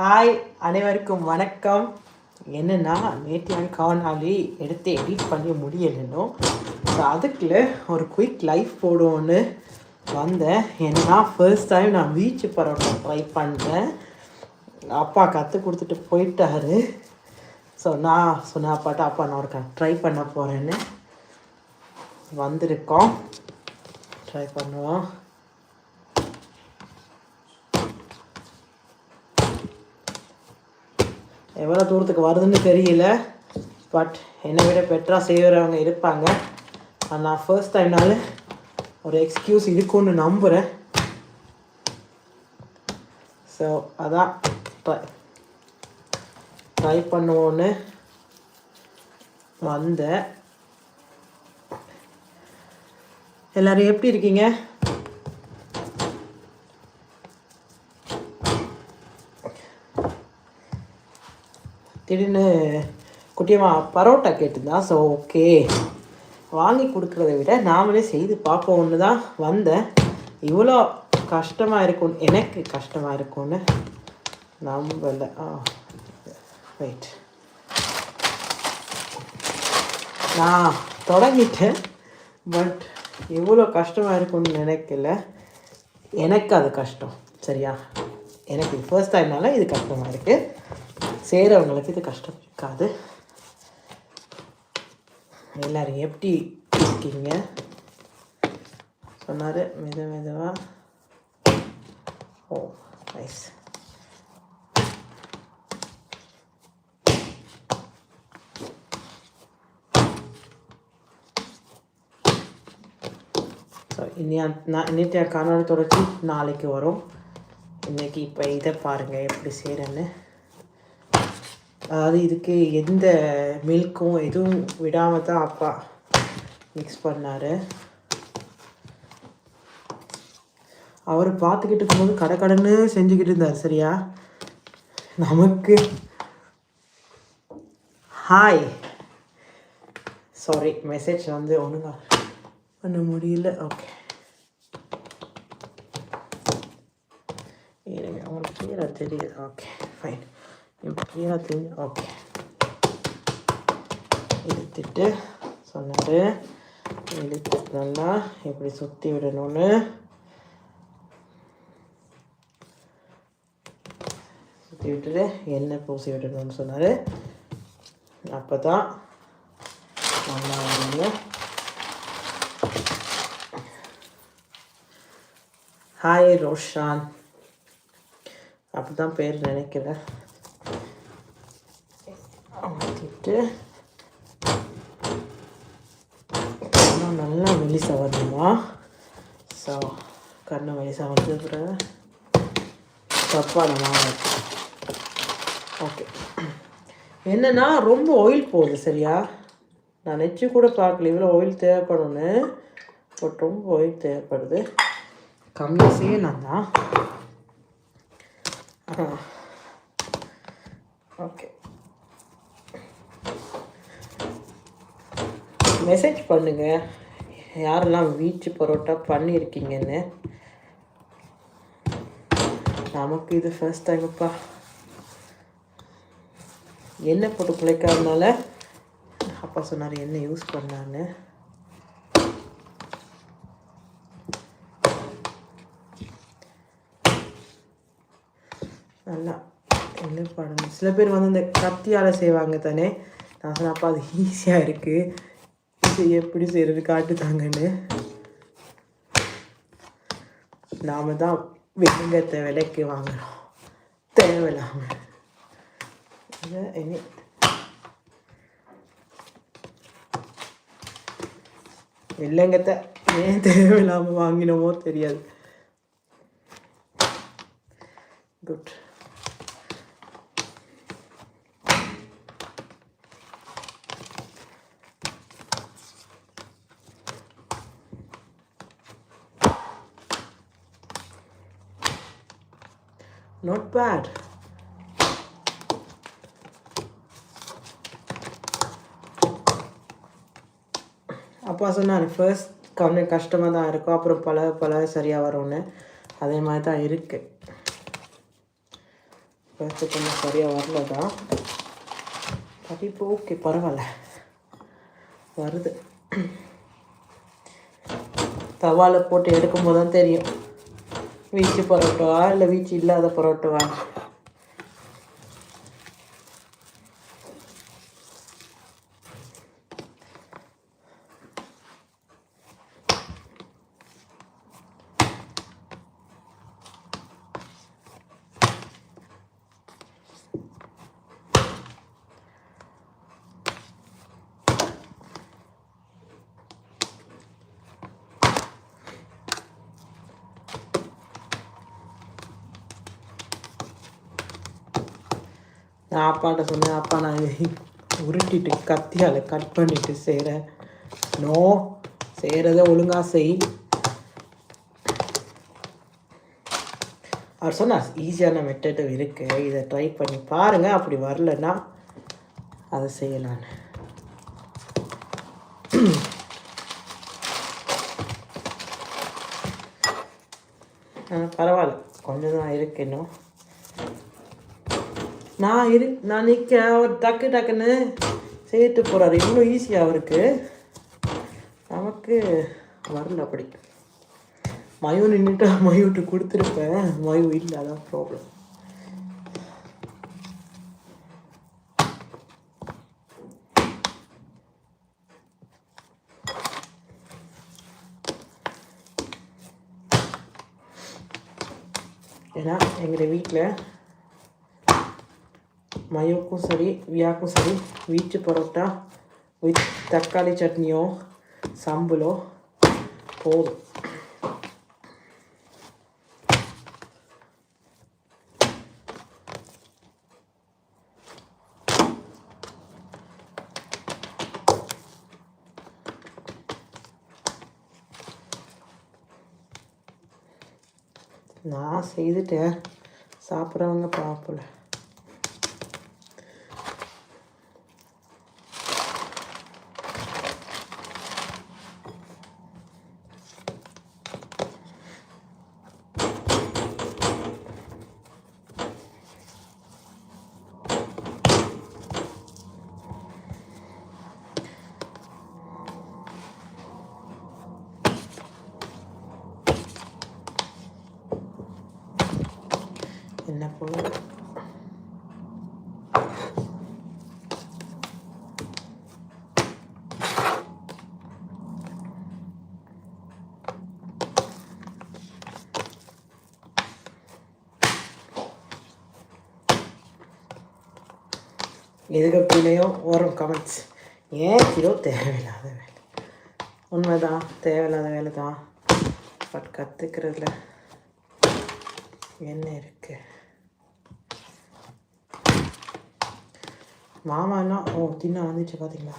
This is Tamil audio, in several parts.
ஹாய் அனைவருக்கும் வணக்கம். என்னென்னா நேற்று காணாலி எடுத்து எடிட் பண்ணி முடியலைன்னோ ஸோ அதுக்குள்ள ஒரு குயிக் லைஃப் போடுவோன்னு வந்தேன். ஏன்னா ஃபர்ஸ்ட் டைம் நான் வீச்சு பரோட்டா ட்ரை பண்ணுறேன் அப்பா கற்றுக் கொடுத்துட்டு போயிட்டாரு. ஸோ நான் சொன்ன அப்பாட்ட அப்பா நான் ஒரு ட்ரை பண்ண போகிறேன்னு வந்திருக்கோம். ட்ரை பண்ணுவோம். எவ்வளோ தூரத்துக்கு வருதுன்னு தெரியல. பட் என்னை விட பெட்டராக செய்கிறவங்க இருப்பாங்க. நான் ஃபர்ஸ்ட் டைம்னால ஒரு எக்ஸ்கியூஸ் இருக்கும்னு நம்புகிறேன் ஸோ அதான் ட்ரை ட்ரை பண்ணுவோன்னு வந்தேன். எல்லோரும் எப்படி இருக்கீங்க? திடீர்னு குட்டியம்மா பரோட்டா கேட்டிருந்தா ஸோ ஓகே வாங்கி கொடுக்குறத விட நாமளே செய்து பார்ப்போம்னு தான் வந்தேன். இவ்வளோ கஷ்டமாக இருக்கும் எனக்கு கஷ்டமாக இருக்கும்னு நம்பலை. ஆ ரைட் நான் தொடங்கிட்டேன் பட் இவ்வளோ கஷ்டமாக இருக்கும்னு நினைக்கல. எனக்கு அது கஷ்டம் சரியா? எனக்கு ஃபர்ஸ்ட் டைம்னால இது கஷ்டமாக இருக்குது செய்கிறவங்களுக்கு இது கஷ்டம் இருக்காது எல்லாரும் எப்படி இருக்கீங்க? சொன்னார் மெது மெதுவாக ஓ நைஸ் ஸோ இனி அந்த- நான் இன்னைக்கு காணொலி தொடர்ச்சி நாளைக்கு வரும். இன்னைக்கு இப்போ இதை பாருங்கள் எப்படி செய்கிறேன்னு அதாவது இதுக்கு எந்த மில்க்கும் எதுவும் விடாமல் தான் அப்பா மிக்ஸ் பண்ணார். அவர் பார்த்துக்கிட்டு இருக்கும்போது கடை கடன்னு செஞ்சுக்கிட்டு இருந்தார் சரியா? நமக்கு ஹாய் சாரி மெசேஜ் வந்து ஒழுங்கா பண்ண முடியல. ஓகே இருங்க உங்களுக்கு கிளியராக தெரியுது? ஓகே ஃபைன் இப்போ ஓகே இழுத்துட்டு சொன்னார் இழுத்துட்டு நல்லா இப்படி சுற்றி விடணும்னு. சுற்றி விட்டுட்டு எண்ணெய் பூசி விடணும்னு சொன்னார். அப்போ தான் நல்லா வந்து ஹாய் ரோஷான் அப்படிதான் பேர் நினைக்கிறேன் மாற்றிட்டு கண்ணம் நல்லா வெளி சவரணுமா? ஸோ கண்ணை வெளி சவர்ந்து பிறகு தப்பான மாவு ஓகே என்னன்னா ரொம்ப ஆயில் போகுது சரியா? நான் நெச்சு கூட பார்க்கல இவ்வளோ ஆயில் தேவைப்படணும்னு பட் ரொம்ப ஆயில் தேவைப்படுது. கம்மியாக செய்யணும் தான். ஓகே மெசேஜ் பண்ணுங்க. யாரெல்லாம் வீச்சு பரோட்டா பண்ணியிருக்கீங்கன்னு. நமக்கு இது ஃபர்ஸ்ட் டைம்ப்பா எண்ணெய் போட்டு குழைக்காதனால அப்பா சொன்னார் எண்ணெய் யூஸ் பண்ணான்னு. நல்லா என்ன பண்ணணும் சில பேர் வந்து இந்த கத்தியால் செய்வாங்க தானே. நான் சொன்னப்பா அது ஈஸியாக இருக்குது செய்ய எப்படி செய்கிறது காட்டுத்தாங்கன்னு நாம தான் வெங்கத்தை விலைக்கு வாங்குறோம். தேவையில்லாம. இதை இனி வெள்ளங்கத்தை ஏன் தேவையில்லாமல் வாங்கினோமோ தெரியாது. Good Not bad. அப்பா சொன்னார் ஃபர்ஸ்ட் கொஞ்சம் கஷ்டமாக தான் இருக்கும் அப்புறம் பல பல சரியாக வரும்னு. அதே மாதிரி தான் இருக்குது பேச கொஞ்சம் சரியாக வரல தான் பட் இப்போ ஓகே பரவாயில்ல. வருது. தவால போட்டு எடுக்கும்போது தான் தெரியும். வீச்சு பரோட்டாவா இல்லை வீச்சு இல்லாத பரோட்டாவா நான் அப்பாட்ட சொன்னேன் அப்பா நான் இதை உருட்டிட்டு கத்தியால் கட் பண்ணிட்டு செய்கிறேன் நோ செய்கிறத ஒழுங்காக செய். அவர் சொன்னார் ஈஸியான மெத்தடும் இருக்குது இதை ட்ரை பண்ணி பாருங்கள் அப்படி வரலன்னா அதை செய்யலான்னு பரவாயில்ல. கொஞ்சம் தான் இருக்கு இன்னும். நான் இரு நான் நிற்க அவர் டக்கு டக்குன்னு சேர்த்து போகிறாரு இவ்வளோ ஈஸியாக அவருக்கு. நமக்கு வரல அப்படி. மயு நின்றுட்டு மயுட்டு கொடுத்துருப்பேன். மயு இல்லை அதான் ப்ராப்ளம் ஏன்னா எங்கள் வீட்டில் மயோக்கும் சரி வியாக்கும் சரி வீட்டு பரோட்டா வித் தக்காளி சட்னியோ சாம்பலோ போதும் நான் செய்துட்டேன். சாப்பிட்றவங்க பார்ப்பல என்ன போல இதுக்கு கீழேயும் வரும் கமெண்ட்ஸ் ஏன் கிலோ தேவையில்லாத வேலை? உண்மைதான் தேவையில்லாத வேலை தான் பட் கற்றுக்கிறதுல என்ன இருக்கு? மாமானா ஓ தின்ன வந்துச்சு பார்த்தீங்களா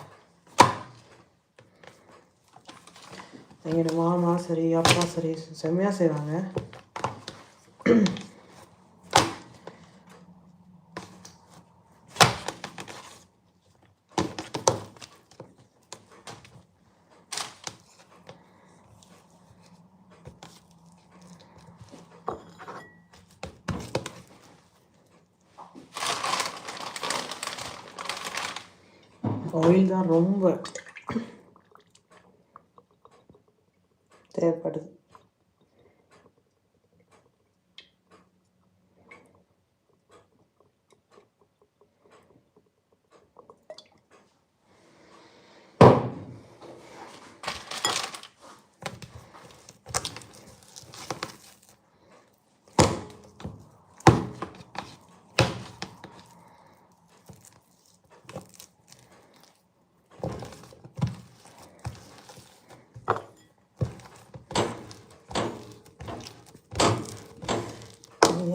எங்களோட மாமா சரி அப்பா சரி செம்மையாக செய்வாங்க. ஆயில் தான் ரொம்ப தேவைப்படுது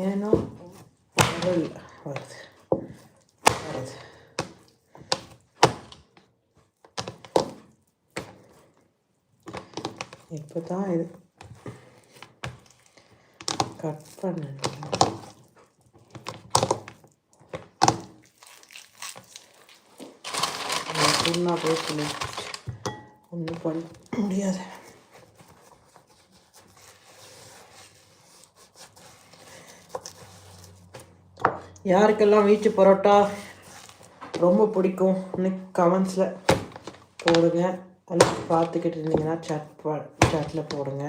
ஏனோ வரல வருது வருது இப்போ தான் இது கட் பண்ணணும். புண்ணா போய் சொல்லி ஒன்றும் பண்ண முடியாது. யாருக்கெல்லாம் வீட்டு பரோட்டா ரொம்ப பிடிக்கும்னு கமெண்ட்ஸில் போடுங்க. அது பார்த்துக்கிட்டு இருந்தீங்கன்னா chat சேட்டில் போடுங்க.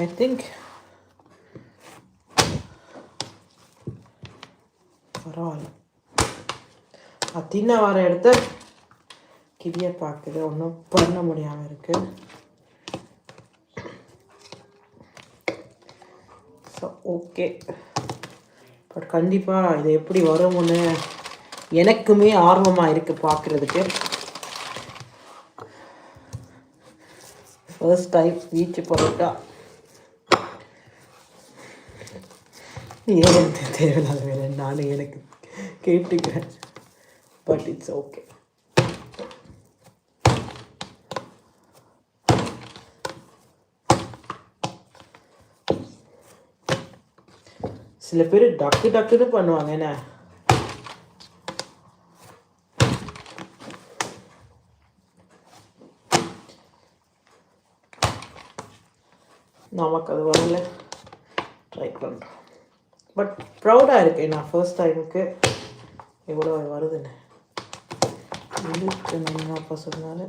I think பரவாயில்ல. அத்தினா வர இடத்த கிளிய பார்க்குது. ஒன்றும் பண்ண முடியாமல் இருக்குது ஸோ ஓகே. பட் கண்டிப்பாக இது எப்படி வரும்னு எனக்குமே ஆர்வமாக இருக்குது பார்க்குறதுக்கு ஃபர்ஸ்ட் டைம் பீச்சு பரோட்டா ஏன் தேவையில்லாத வேலை? நானும் எனக்கு கேட்டுக்கிறேன். பட் இட்ஸ் ஓகே சில பேர் டக்கு டக்குன்னு பண்ணுவாங்க என்ன? நமக்கு அது வரல. ட்ரை பண்ணுறோம் பட் ப்ரௌடாக இருக்கேன் நான் ஃபர்ஸ்ட் டைமுக்கு எவ்வளோ வருதுன்னு. இழுத்து நம்ம அப்பா சொன்னால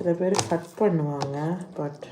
சில பேர் கட் பண்ணுவாங்க பட்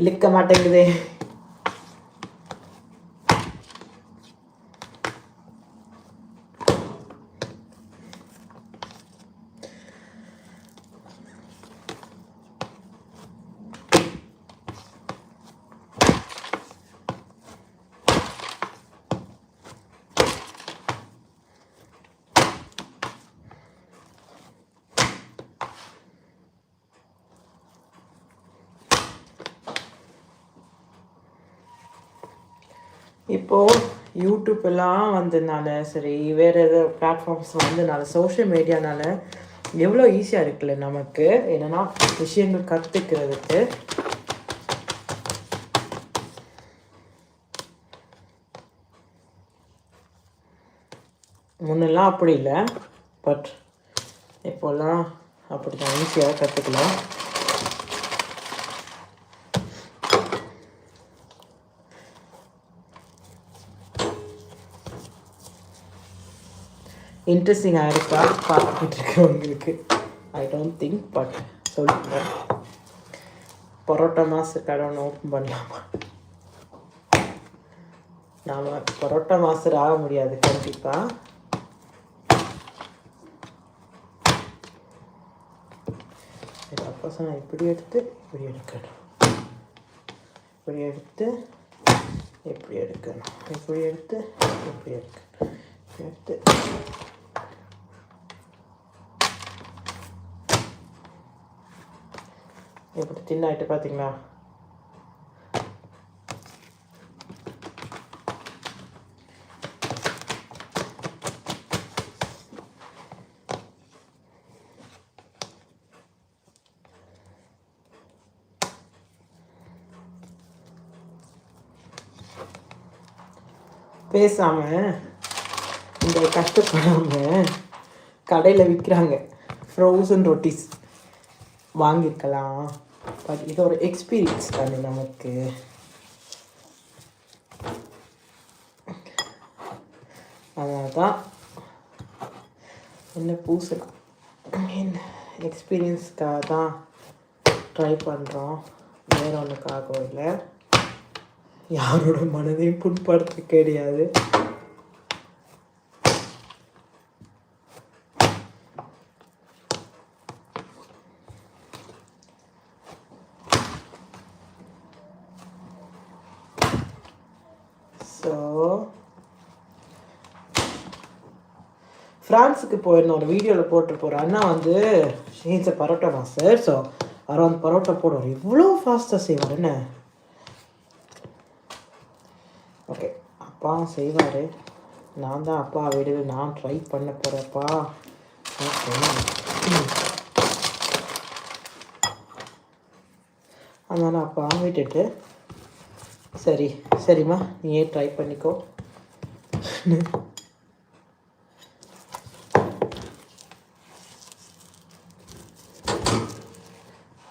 இழுக்க மாட்டேங்குது. இப்போது யூடியூப் எல்லாம் வந்ததுனால சரி வேறு எதாவது பிளாட்ஃபார்ம்ஸ் வந்ததுனால சோஷியல் மீடியானால எவ்வளோ ஈஸியாக இருக்குல்ல நமக்கு? என்னென்னா விஷயங்கள் கற்றுக்கிறதுக்கு முன்னெல்லாம் அப்படி இல்லை பட் இப்போல்லாம் அப்படி தான் ஈஸியாக கற்றுக்கலாம் இன்ட்ரெஸ்டிங்காக இருக்கா. பார்த்துக்கிட்டு இருக்கவங்களுக்கு ஐ டோன்ட் திங்க் பட் சொல்லுங்கள் பரோட்டா மாஸ்டர் கடை ஒன்று ஓப்பன் பண்ணலாமா? நாம் பரோட்டா மாஸ்டர் ஆக முடியாது கண்டிப்பாக அப்போ நான் இப்படி எடுத்து இப்படி எடுக்கணும். இப்படி எடுத்து இப்படி எடுக்கணும். இப்படி எடுத்து இப்படி எடுக்கணும். இப்படி எப்படி தின்னாயிட்டு பார்த்தீங்களா பேசாம இந்த கஷ்டப்படாம கடையில் விற்கிறாங்க ஃப்ரோசன் ரொட்டிஸ் வாங்கியிருக்கலாம். பட் இது ஒரு எக்ஸ்பீரியன்ஸ் தானே நமக்கு. அதனால தான் என்ன பூசலாம்? மீன் எக்ஸ்பீரியன்ஸ்க்காக தான் ட்ரை பண்ணுறோம் வேற ஒன்றுக்காகவும் இல்லை. யாரோட மனதையும் புண்படுத்த கிடையாது ஸோ ஃப்ரான்ஸுக்கு போயிருந்த ஒரு வீடியோவில் போட்டு போகிற அண்ணா வந்து ஷீன்ஸ் பரோட்டா மாஸ்டர் ஸோ அவர் வந்து பரோட்டா போடுவார். இவ்வளோ ஃபாஸ்ட்டாக செய்வார். என்ன? ஓகே அப்பா செய்வார். நான் தான் அப்பா விடு நான் ட்ரை பண்ண போகிறப்பா ஓகே அதனால் அப்பா விட்டுட்டு சரி சரிம்மா நீயே ட்ரை பண்ணிக்கோ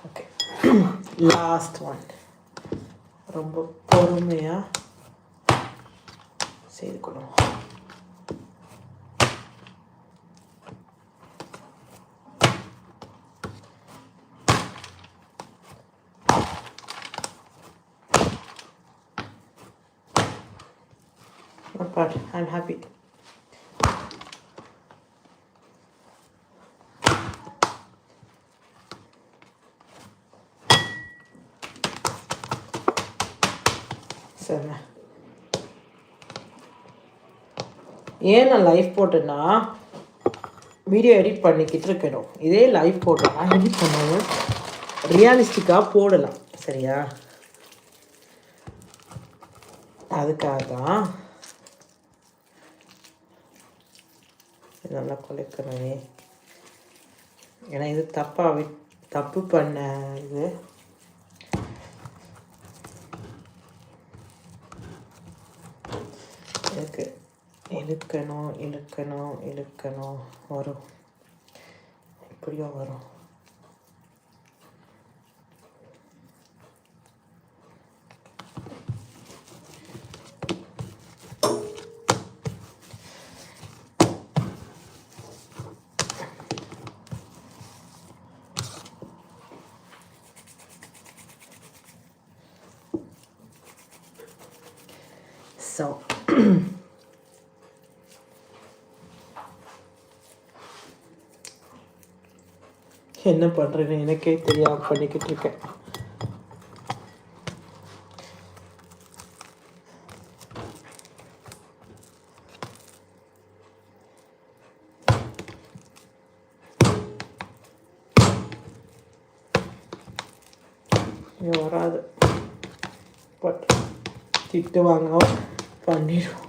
ஓகே லாஸ்ட் ஒன் ரொம்ப பொறுமையாக செய்து கொள்ளுவோம் Not bad. I'm happy. சரி ஏன் நான் லைஃப் போட்டேன்னா வீடியோ எடிட் பண்ணிக்கிட்டு இருக்கணும். இதே லைவ் போட்டோம்னா எடிட் பண்ணாலும் ரியாலிஸ்டிக்காக போடலாம். சரியா? அதுக்காக தான் நல்லா குலைக்கணுமே ஏன்னா இது தப்பாக தப்பு பண்ண இது இதுக்கு இழுக்கணும் இழுக்கணும் இழுக்கணும். வரும். இப்படியும் வரும். என்ன பண்ணுறேன்னு எனக்கே தெரியாமல் பண்ணிக்கிட்டு இருக்கேன். வராது. பட் திட்டு வாங்க பண்ணிடுவோம்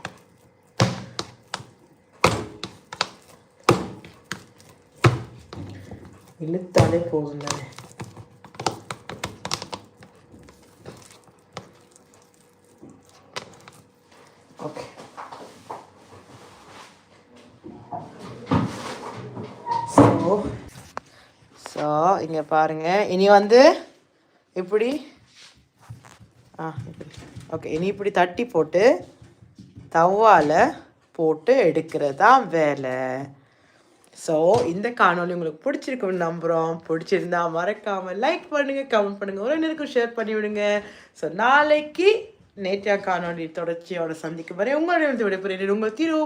போதும் தானே ஓகே ஸோ ஸோ இங்கே பாருங்கள் இனி வந்து இப்படி ஆ இப்படி. ஓகே இனி இப்படி தட்டி போட்டு தவால போட்டு எடுக்கிறது தான் வேலை. ஸோ இந்த காணொலி உங்களுக்கு பிடிச்சிருக்கும்னு நம்புகிறோம் பிடிச்சிருந்தா மறக்காமல் லைக் பண்ணுங்கள் கமெண்ட் பண்ணுங்கள் ஒரு ஷேர் பண்ணி விடுங்க. ஸோ நாளைக்கு நேற்றைய காணொலி தொடர்ச்சியோட சந்திக்கும் வரை உங்களுடைய விடைபெறுகிறேன். உங்கள் தீர்வு